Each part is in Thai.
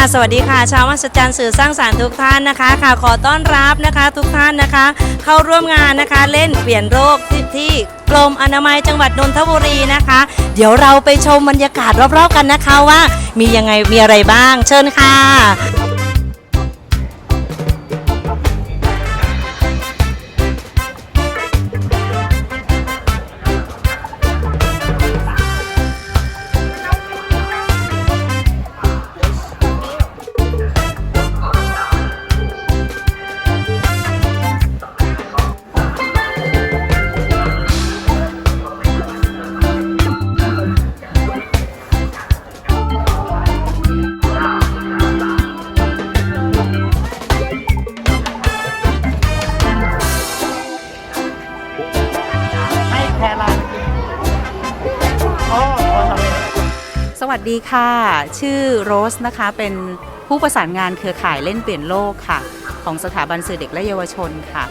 ะสวัสดีค่ะชาวมหัศจรรย์สื่อสร้างสารรค์ทุกท่านนะคะ ค่ะขอต้อนรับนะคะทุกท่านนะคะ เข้าร่วมงานนะคะเล่นเปลี่ยนโรคที่ที่กรมอนามัยจังหวัดนนทบุรีนะคะ เดี๋ยวเราไปชมบรรยากาศรอบๆกันนะคะว่า มียังไงมีอะไรบ้างเชิญค่ะ วัสดีค่ะ ชื่อโรสนะคะ เป็นผู้ประสานงานเครือข่ายเล่นเปลี่ยนโลกค่ะ ของสถาบันสื่อเด็กและเยาวชนค่ะ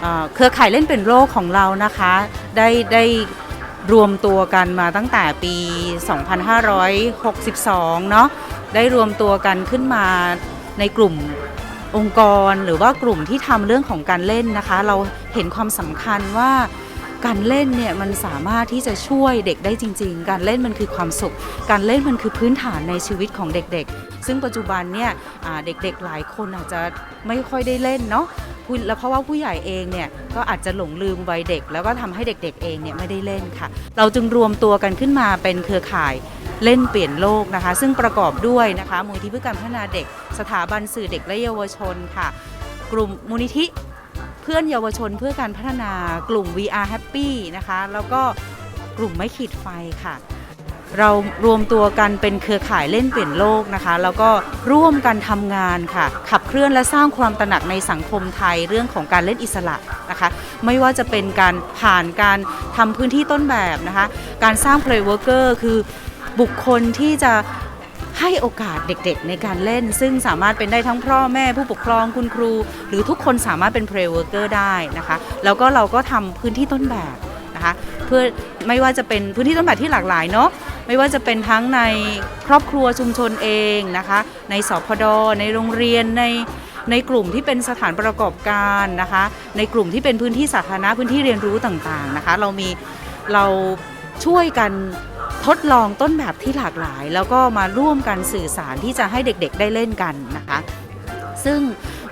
เเครือข่ายเล่นเปลี่ยนโลกของเรานะคะ ได้ได้รวมตัวกันมาตั้งแต่ปี 2562 เนาะได้รวมตัวกันขึ้นมาในกลุ่มองค์กรหรือว่ากลุ่มที่ทำเรื่องของการเล่นนะคะ เราเห็นความสำคัญว่า การเล่นเนี่ยมันสามารถที่จะช่วยเด็กได้จริง ๆ การเล่นมันคือความสุข การเล่นมันคือพื้นฐานในชีวิตของเด็กๆ ซึ่งปัจจุบันเนี่ยเด็กๆหลายคนอาจจะไม่ค่อยได้เล่นเนาะแล้วเพราะว่าผู้ใหญ่เองเนี่ยก็อาจจะหลงลืมวัยเด็ก แล้วก็ทำให้เด็กๆเองเนี่ยไม่ได้เล่นค่ะ เราจึงรวมตัวกันขึ้นมาเป็นเครือข่ายเล่นเปลี่ยนโลกนะคะ ซึ่งประกอบด้วยนะคะมูลที่เพื่อการพัฒนาเด็ก สถาบันสื่อเด็กและเยาวชนค่ะ กลุ่มมูลนิธิ เพื่อนเยาวชนเพื่อการพัฒนากลุ่ม VR Happy นะคะ แล้วก็กลุ่มไม่ขีดไฟค่ะ เรารวมตัวกันเป็นเครือข่ายเล่นเปลี่ยนโลกนะคะ แล้วก็ร่วมกันทำงานค่ะ ขับเคลื่อนและสร้างความตระหนักในสังคมไทยเรื่องของการเล่นอิสระนะคะ ไม่ว่าจะเป็นการผ่านการทำพื้นที่ต้นแบบนะคะ การสร้าง play worker คือบุคคลที่จะ ให้โอกาสเด็กๆในการเล่น ซึ่งสามารถเป็นได้ทั้งพ่อแม่ผู้ปกครองคุณครู หรือทุกคนสามารถเป็น play worker ได้นะคะแล้วก็เราก็ทำพื้นที่ต้นแบบนะคะเพื่อไม่ว่าจะเป็นพื้นที่ต้นแบบที่หลากหลายเนาะไม่ว่าจะเป็นทั้งในครอบครัวชุมชนเองนะคะในสพดในโรงเรียนในในกลุ่มที่เป็นสถานประกอบการนะคะ ในกลุ่มที่เป็นพื้นที่สาธารณะพื้นที่เรียนรู้ต่างๆนะคะ เรามีเราช่วยกัน ทดลองต้นแบบที่หลากหลาย แล้วก็มาร่วมกันสื่อสารที่จะให้เด็กๆได้เล่นกันนะคะ ซึ่ง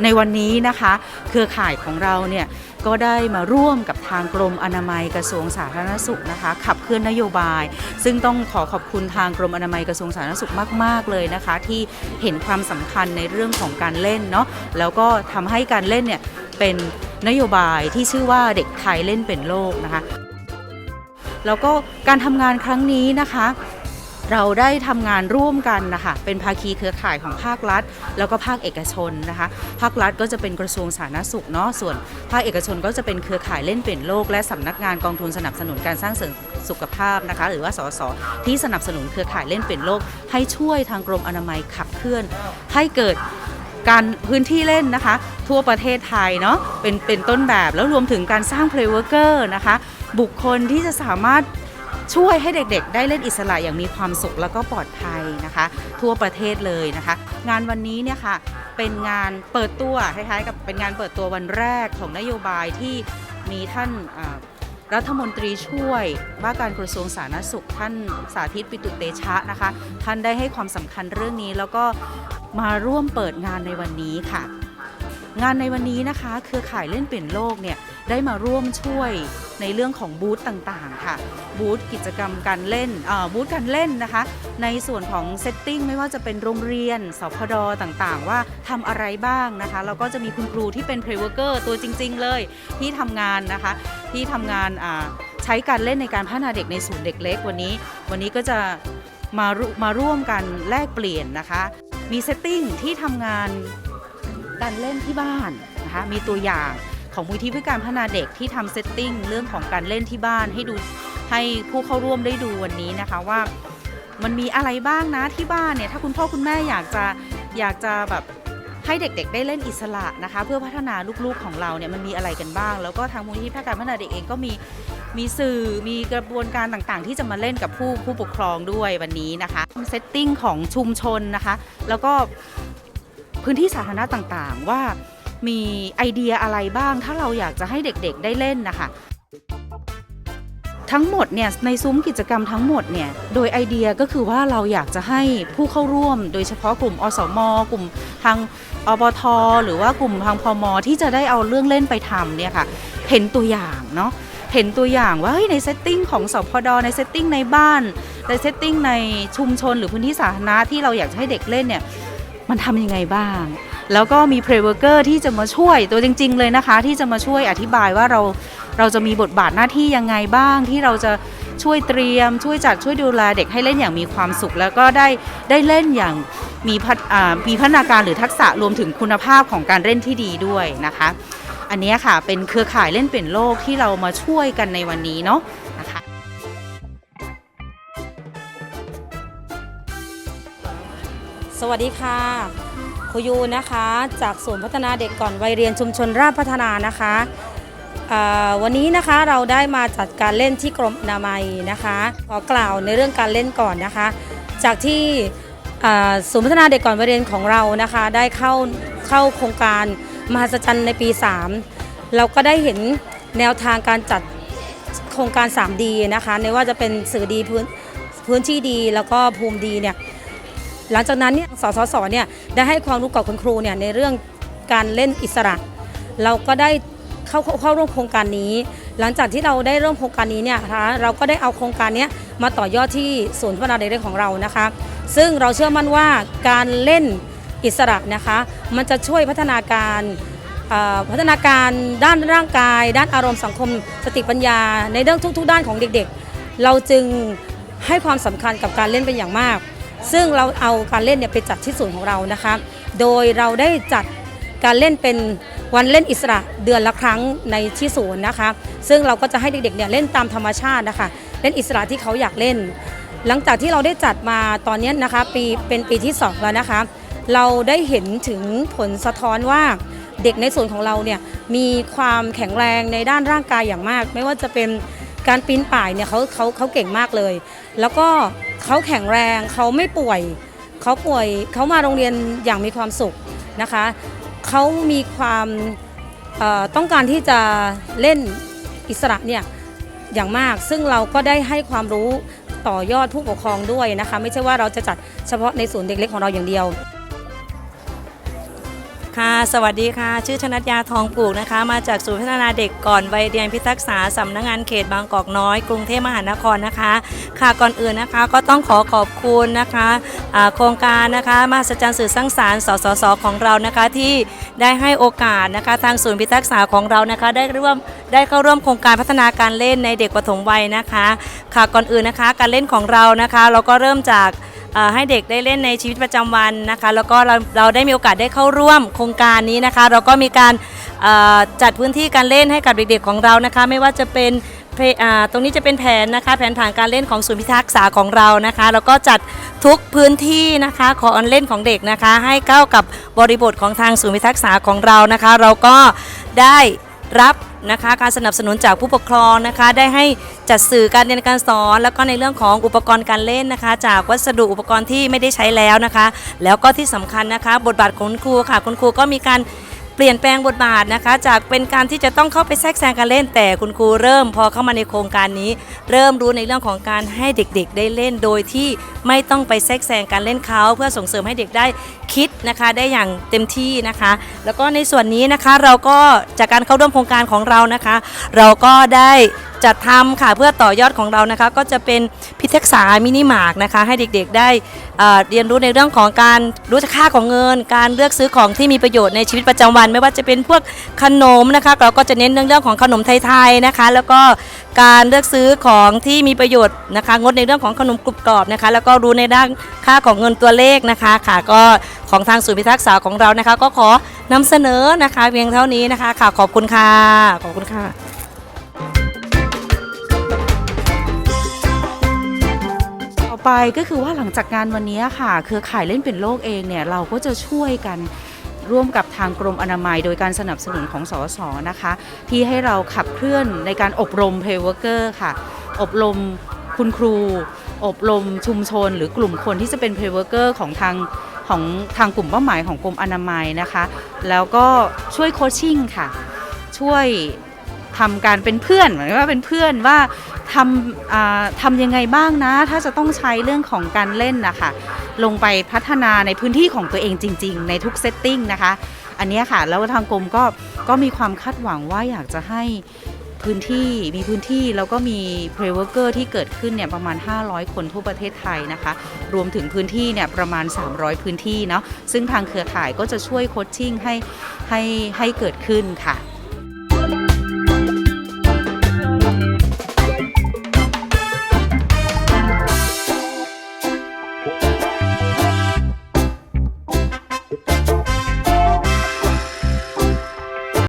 ในวันนี้นะคะ เครือข่ายของเราเนี่ยก็ได้มาร่วมกับทางกรมอนามัยกระทรวงสาธารณสุขนะคะ ขับเคลื่อนนโยบาย ซึ่งต้องขอขอบคุณทางกรมอนามัยกระทรวงสาธารณสุขมาก ๆ เลยนะคะ ที่เห็นความสำคัญในเรื่องของการเล่นเนาะแล้วก็ทำให้การเล่นเนี่ยเป็นนโยบายที่ชื่อว่าเด็กไทยเล่นเป็นโลกนะคะ แล้วก็การทำงานครั้งนี้นะคะ เราได้ทำงานร่วมกันนะคะเป็นภาคีเครือข่ายของภาครัฐ แล้วก็ภาคเอกชนนะคะ ภาครัฐก็จะเป็นกระทรวงสาธารณสุขเนาะส่วน ภาคเอกชนก็จะเป็นเครือข่ายเล่นเปลี่ยนโลกและสำนักงานกองทุนสนับสนุนการสร้างเสริมสุขภาพนะคะ หรือว่าสสที่สนับสนุนเครือข่ายเล่นเปลี่ยนโลก ให้ช่วยทางกรมอนามัยขับเคลื่อน ให้เกิด การพื้นที่เล่นนะคะ ทั่วประเทศไทยเนาะเป็นเป็นต้นแบบแล้วรวมถึงการสร้าง play worker นะคะ บุคคลที่จะสามารถช่วยให้เด็กๆ ได้เล่นอิสระอย่างมีความสุขแล้วก็ปลอดภัยนะคะ ทั่วประเทศเลยนะคะ งานวันนี้เนี่ยค่ะเป็นงานเปิดตัวคล้ายๆกับเป็นงานเปิดตัววันแรกของนโยบายที่มีท่านรัฐมนตรีช่วยว่าการกระทรวงสาธารณสุขท่านสาธิตปิตุเตชะนะคะ ท่านได้ให้ความสำคัญเรื่องนี้แล้วก็ มาร่วมเปิดงานในวันนี้ค่ะ งานในวันนี้นะคะ เครือข่ายเล่นเปลี่ยนโลกเนี่ยได้มาร่วมช่วยในเรื่องของบูธต่างๆค่ะ บูธกิจกรรมการเล่นบูธการเล่นนะคะ ในส่วนของเซตติ้งไม่ว่าจะเป็นโรงเรียนสพดต่างๆ ว่าทำอะไรบ้างนะคะ แล้วก็จะมีคุณครูที่เป็นเพลเวอร์เกอร์ตัวจริง ๆ เลยที่ทำงานนะคะ ที่ทำงานใช้การเล่นในการพัฒนาเด็กในศูนย์เด็กเล็กวันนี้ วันนี้ก็จะมามาร่วมกันแลกเปลี่ยนนะคะ มีเซตติ้งที่ทำงานการเล่นที่บ้านนะคะมีตัวอย่างของมูลที่เพื่อการพัฒนาเด็กที่ทำเซตติ้งเรื่องของการเล่นที่บ้านให้ดูให้ผู้เข้าร่วมได้ดูวันนี้นะคะว่ามันมีอะไรบ้างนะที่บ้านเนี่ยถ้าคุณพ่อคุณแม่อยากจะอยากจะแบบ ให้เด็กๆ ได้เล่นอิสระนะคะ เพื่อพัฒนาลูกๆของเราเนี่ยมันมีอะไรกันบ้าง แล้วก็ทางมูลนิธิเพื่อการพัฒนาเด็กเองก็มีมีสื่อมีกระบวนการต่างๆ ที่จะมาเล่นกับผู้ผู้ปกครองด้วยวันนี้นะคะเซตติ้งของชุมชนนะคะ แล้วก็พื้นที่สาธารณะต่างๆ ว่ามีไอเดียอะไรบ้าง ถ้าเราอยากจะให้เด็กๆ ได้เล่นนะคะ ทั้งหมดเนี่ยในซุ้มกิจกรรมทั้งหมดเนี่ยโดยไอเดียก็คือว่าเราอยากจะให้ผู้เข้าร่วม โดยเฉพาะกลุ่มอสมกลุ่มทางอบทหรือว่ากลุ่มทางพมที่จะได้เอาเรื่องเล่นไปทำเนี่ยค่ะเห็นตัวอย่างเนาะเห็นตัวอย่างว่าในเซตติ้งของสพดในเซตติ้งในบ้าน ในเซตติ้งในชุมชนหรือพื้นที่สาธารณะที่เราอยากให้เด็กเล่นเนี่ยมันทำยังไงบ้าง แล้วก็มีเพลเวอร์เกอร์ที่จะมาช่วยตัวจริง ๆ เลยนะคะ ที่จะมาช่วยอธิบายว่าเรา เราจะมีบทบาทหน้าที่ยังไงบ้างที่เราจะช่วยเตรียม ช่วยจัดช่วยดูแลเด็กให้เล่นอย่างมีความสุข แล้วก็ได้ได้เล่นอย่างมีพัฒมีพัฒนาการหรือทักษะรวมถึงคุณภาพของการเล่นที่ดีด้วยนะคะ อันนี้ค่ะเป็นเครือข่ายเล่นเปลี่ยนโลกที่เรามาช่วยกันในวันนี้เนาะนะคะสวัสดีค่ะครูยูนะคะ จากศูนย์พัฒนาเด็กก่อนวัยเรียนชุมชนราชพัฒนานะคะ วันนี้นะคะเราได้มาจัดการเล่นที่กรมอนามัยนะคะขอกล่าวในเรื่องการเล่นก่อนนะคะ จากที่ศูนย์พัฒนาเด็กก่อนวัยเรียนของเรานะคะ ได้เข้าเข้าโครงการมหัศจรรย์ในปี 3 เราก็ได้เห็นแนวทางการจัดโครงการ 3D นะคะในว่าจะเป็นสื่อดีพื้นพื้นที่ดีแล้วก็ภูมิดีเนี่ยหลังจากนั้นเนี่ยสสสเนี่ยได้ให้ความรู้กับคุณครูเนี่ยในเรื่องการเล่นอิสระ เราก็ได้ เข้าเข้าร่วมโครงการนี้ หลังจากที่เราได้เริ่มโครงการนี้เนี่ยนะคะเราก็ได้เอาโครงการนี้มาต่อยอดที่ศูนย์พัฒนาเด็กของเรานะคะ ซึ่งเราเชื่อมั่นว่าการเล่นอิสระนะคะ มันจะช่วยพัฒนาการพัฒนาการด้านร่างกาย ด้านอารมณ์สังคม สติปัญญา ในเรื่องทุก ๆ ด้านของเด็กๆ เราจึงให้ความสำคัญกับการเล่นเป็นอย่างมาก ซึ่งเราเอาการเล่นเนี่ยไปจัดที่ศูนย์ของเรานะคะ โดยเราได้จัด การเล่นเป็นวันเล่นอิสระเดือนละครั้งในที่ศูนย์นะคะ ซึ่งเราก็จะให้เด็กๆเนี่ยเล่นตามธรรมชาตินะคะเล่นอิสระที่เขาอยากเล่น หลังจากที่เราได้จัดมาตอนนี้นะคะ ปีเป็นปีที่สองแล้วนะคะ เราได้เห็นถึงผลสะท้อนว่าเด็กในส่วนของเราเนี่ยมีความแข็งแรงในด้านร่างกายอย่างมาก ไม่ว่าจะเป็นการปีนป่ายเนี่ยเขาเขาเขาเก่งมากเลย แล้วก็เขาแข็งแรงเขาไม่ป่วยเขาป่วยเขามาโรงเรียนอย่างมีความสุขนะคะ เขามีความต้องการที่จะเล่นอิสระเนี่ยอย่างมาก ซึ่งเราก็ได้ให้ความรู้ต่อยอดผู้ปกครองด้วยนะคะ ไม่ใช่ว่าเราจะจัดเฉพาะในศูนย์เด็กเล็กของเราอย่างเดียว ค่ะ สวัสดีค่ะ ชื่อชนัดยาทองปลูกนะคะ มาจากศูนย์พัฒนาเด็กก่อนวัยเรียนพิทักษาสำนักงานเขตบางกอกน้อย กรุงเทพมหานครนะคะ ค่ะก่อนอื่นนะคะก็ต้องขอขอบคุณนะคะโครงการนะคะมหัศจรรย์สื่อสร้างสารรค์สสสของเรานะคะที่ได้ให้โอกาสนะคะทางศูนย์พิทักษาของเรานะคะได้ร่วมได้เข้าร่วมโครงการพัฒนาการเล่นในเด็กปฐมวัยนะคะ ค่ะก่อนอื่นนะคะ การเล่นของเรานะคะ เราก็เริ่มจาก ให้เด็กได้เล่นในชีวิตประจำวันนะคะ แล้วก็เราเราได้มีโอกาสได้เข้าร่วมโครงการนี้นะคะ เราก็มีการจัดพื้นที่การเล่นให้กับเด็กๆของเรานะคะ ไม่ว่าจะเป็นตรงนี้จะเป็นแผนนะคะ แผนฐานการเล่นของศูนย์พิทักษ์ษาของเรานะคะ แล้วก็จัดทุกพื้นที่นะคะของเล่นของเด็กนะคะ ให้เข้ากับบริบทของทางศูนย์พิทักษ์ษาของเรานะคะ เราก็ได้รับ นะคะ การสนับสนุนจากผู้ปกครองนะคะ ได้ให้จัดสื่อการเรียนการสอน แล้วก็ในเรื่องของอุปกรณ์การเล่นนะคะ จากวัสดุอุปกรณ์ที่ไม่ได้ใช้แล้วนะคะ แล้วก็ที่สำคัญนะคะ บทบาทของคุณครูค่ะคุณครูก็มีการเปลี่ยนแปลงบทบาทนะคะ จากเป็นการที่จะต้องเข้าไปแทรกแซงการเล่น แต่คุณครูเริ่มพอเข้ามาในโครงการนี้ เริ่มรู้ในเรื่องของการให้เด็กๆ ได้เล่นโดยที่ไม่ต้องไปแทรกแซงการเล่นเขาเพื่อส่งเสริมให้เด็กได้ คิดนะคะได้อย่างเต็มที่นะคะ แล้วก็ในส่วนนี้นะคะเราก็จากการเข้าร่วมโครงการของเรานะคะ เราก็ได้จัดทำค่ะเพื่อต่อยอดของเรานะคะ ก็จะเป็นพิทักษามินิมาร์กนะคะ ให้เด็กๆได้เรียนรู้ในเรื่องของการรู้ค่าของเงิน การเลือกซื้อของที่มีประโยชน์ในชีวิตประจำวัน ไม่ว่าจะเป็นพวกขนมนะคะเราก็จะเน้นเรื่องของขนมไทยๆนะคะ แล้วก็การเลือกซื้อของที่มีประโยชน์นะคะ งดในเรื่องของขนมกรุบกรอบนะคะ แล้วก็รู้ในด้านค่าของเงินตัวเลขนะคะค่ะก็ ของทางศูนย์พิทักษ์สาของเรานะคะ ก็ขอนำเสนอนะคะเพียงเท่านี้นะคะค่ะขอบคุณค่ะขอบคุณค่ะต่อไปก็คือว่าหลังจากงานวันนี้ค่ะเครือข่ายเล่นเป็นโลกเองเนี่ยเราก็จะช่วยกันร่วมกับทางกรมอนามัยโดยการสนับสนุนของสสนะคะ ที่ให้เราขับเคลื่อนในการอบรมเพลเวอร์เกอร์ค่ะ อบรมคุณครู อบรมชุมชน หรือกลุ่มคนที่จะเป็นเพลเวอร์เกอร์ของทาง ของทางกลุ่มเป้าหมายของกรมอนามัยนะคะ แล้วก็ช่วยโคชชิ่งค่ะ ช่วยทำการเป็นเพื่อนเหมือนว่าเป็นเพื่อนว่าทำทำยังไงบ้างนะ ถ้าจะต้องใช้เรื่องของการเล่นนะคะลงไปพัฒนาในพื้นที่ของตัวเองจริง ๆ ในทุกเซตติ้งนะคะ อันนี้ค่ะ แล้วทางกรมก็ก็มีความคาดหวังว่าอยากจะให้ พื้นที่มีพื้นที่แล้วก็มีเพลเวอร์เกอร์ที่เกิดขึ้นเนี่ยประมาณ 500 คนทั่วประเทศไทยนะคะ รวมถึงพื้นที่เนี่ยประมาณ 300 พื้นที่เนาะซึ่งทางเครือข่ายก็จะช่วยโคชชิ่งให้ให้ให้เกิดขึ้นค่ะ